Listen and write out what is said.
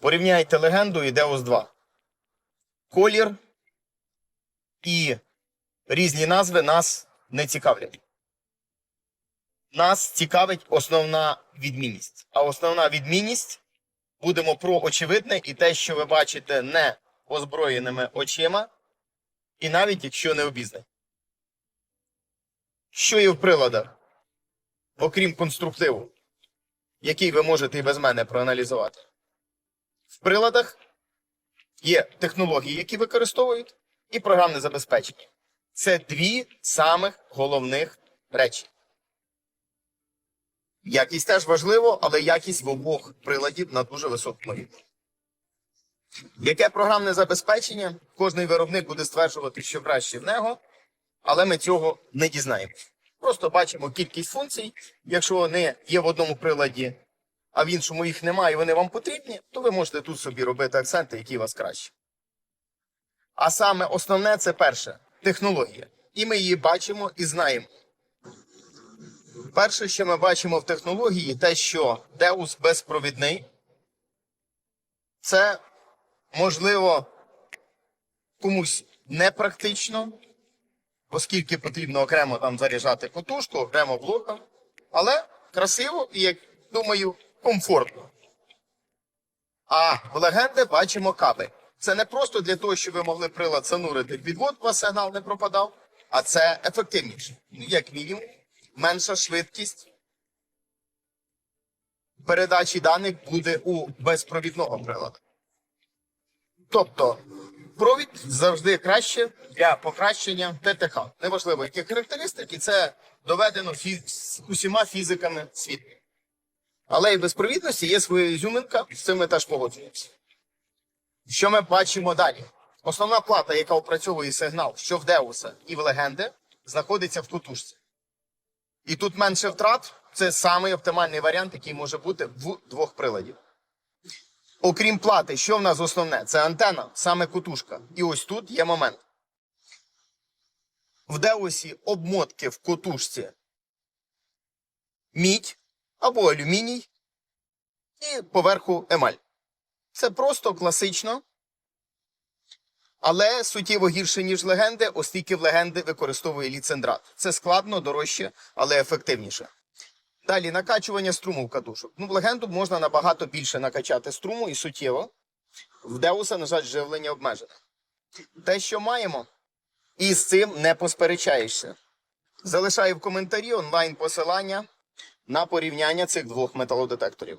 Порівняйте легенду і Deus 2. Колір і різні назви нас не цікавлять. Нас цікавить основна відмінність. А основна відмінність будемо про очевидне і те, що ви бачите не озброєними очима, і навіть якщо не обізнані. Що є в приладах, окрім конструктиву, який ви можете і без мене проаналізувати? В приладах є технології, які використовують, і програмне забезпечення. Це дві самих головних речі. Якість теж важливо, але якість в обох приладів на дуже високому рівні. Яке програмне забезпечення? Кожний виробник буде стверджувати, що краще в нього, але ми цього не дізнаємося. Просто бачимо кількість функцій. Якщо вони є в одному приладі, а в іншому їх немає, і вони вам потрібні, то ви можете тут собі робити акценти, які вас краще. А саме основне це перше технологія. І ми її бачимо і знаємо. Перше, що ми бачимо в технології, те, що Deus безпровідний, це можливо комусь непрактично, оскільки потрібно окремо там заряджати котушку, окремо блока, але красиво і, як думаю, комфортно. А в легенди бачимо кабель. Це не просто для того, щоб ви могли прилад занурити в підвод, у вас сигнал не пропадав, а це ефективніше. Ну, як мінімум, менша швидкість передачі даних буде у безпровідного приладу. Тобто, провід завжди краще для покращення ТТХ. Неважливо, які характеристики, це доведено фі... з усіма фізиками світу. Але і безпровідності є своя ізюминка, з цим ми теж погоджуємося. Що ми бачимо далі? Основна плата, яка опрацьовує сигнал, що в Деуса і в легенди, знаходиться в кутушці. І тут менше втрат це самий оптимальний варіант, який може бути в двох приладів. Окрім плати, що в нас основне? Це антена, саме кутушка. І ось тут є момент. В Деусі обмотки в котушці мідь або алюміній і поверху емаль. Це просто класично, але суттєво гірше, ніж легенди, оскільки в легенди використовує ліцендрат. Це складно, дорожче, але ефективніше. Далі накачування струму в катушок. Ну, в легенду можна набагато більше накачати струму і суттєво. В Деуса, на жаль, живлення обмежене. Те, що маємо, і з цим не посперечаєшся. Залишаю в коментарі онлайн посилання на порівняння цих двох металодетекторів.